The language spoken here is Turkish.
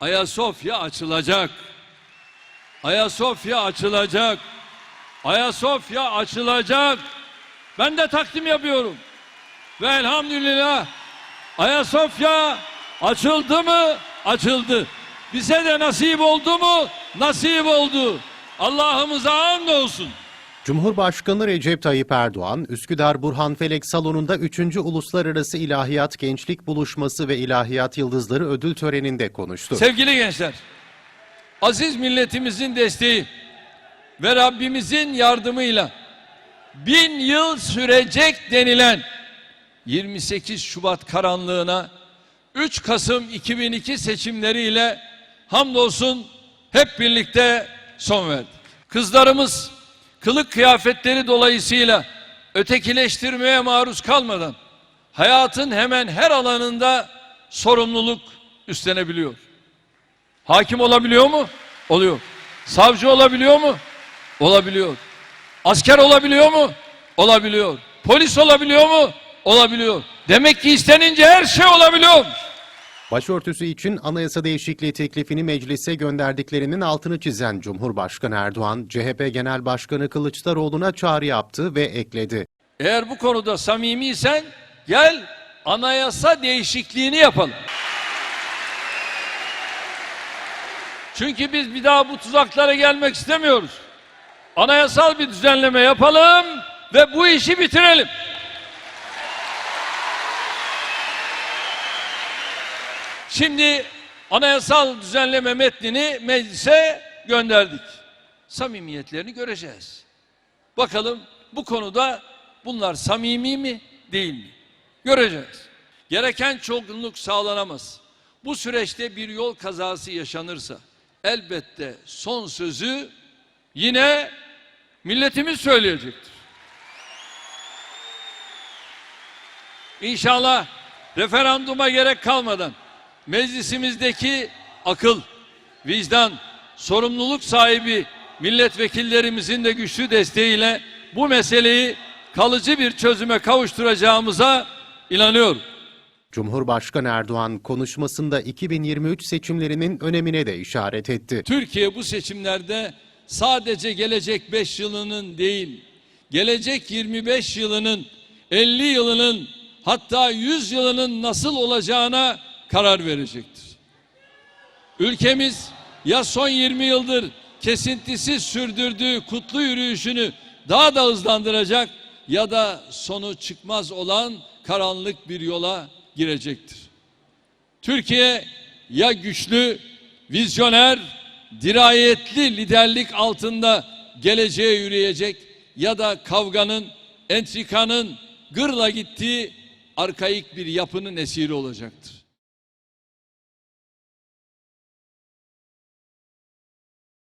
Ayasofya açılacak. Ayasofya açılacak. Ayasofya açılacak. Ben de takdim yapıyorum. Ve elhamdülillah Ayasofya açıldı mı? Açıldı. Bize de nasip oldu mu? Nasip oldu. Allah'ımıza and olsun. Cumhurbaşkanı Recep Tayyip Erdoğan, Üsküdar Burhanfelek Salonu'nda 3. Uluslararası İlahiyat Gençlik Buluşması ve İlahiyat Yıldızları ödül töreninde konuştu. Sevgili gençler, aziz milletimizin desteği ve Rabbimizin yardımıyla bin yıl sürecek denilen 28 Şubat karanlığına 3 Kasım 2002 seçimleriyle hamdolsun hep birlikte son verdik. Kızlarımız kılık kıyafetleri dolayısıyla ötekileştirmeye maruz kalmadan hayatın hemen her alanında sorumluluk üstlenebiliyor. Hakim olabiliyor mu? Oluyor. Savcı olabiliyor mu? Olabiliyor. Asker olabiliyor mu? Olabiliyor. Polis olabiliyor mu? Olabiliyor. Demek ki istenince her şey olabiliyor. Başörtüsü için anayasa değişikliği teklifini meclise gönderdiklerinin altını çizen Cumhurbaşkanı Erdoğan, CHP Genel Başkanı Kılıçdaroğlu'na çağrı yaptı ve ekledi. Eğer bu konuda samimiysen gel anayasa değişikliğini yapalım. Çünkü biz bir daha bu tuzaklara gelmek istemiyoruz. Anayasal bir düzenleme yapalım ve bu işi bitirelim. Şimdi anayasal düzenleme metnini meclise gönderdik. Samimiyetlerini göreceğiz. Bakalım bu konuda bunlar samimi mi değil mi? Göreceğiz. Gereken çoğunluk sağlanamaz. Bu süreçte bir yol kazası yaşanırsa elbette son sözü yine milletimiz söyleyecektir. İnşallah referanduma gerek kalmadan meclisimizdeki akıl, vicdan, sorumluluk sahibi milletvekillerimizin de güçlü desteğiyle bu meseleyi kalıcı bir çözüme kavuşturacağımıza inanıyorum. Cumhurbaşkanı Erdoğan konuşmasında 2023 seçimlerinin önemine de işaret etti. Türkiye bu seçimlerde sadece gelecek 5 yılının değil, gelecek 25 yılının, 50 yılının hatta 100 yılının nasıl olacağına karar verecektir. Ülkemiz ya son 20 yıldır kesintisiz sürdürdüğü kutlu yürüyüşünü daha da hızlandıracak ya da sonu çıkmaz olan karanlık bir yola girecektir. Türkiye ya güçlü, vizyoner, dirayetli liderlik altında geleceğe yürüyecek ya da kavganın, entrikanın gırla gittiği arkaik bir yapının esiri olacaktır.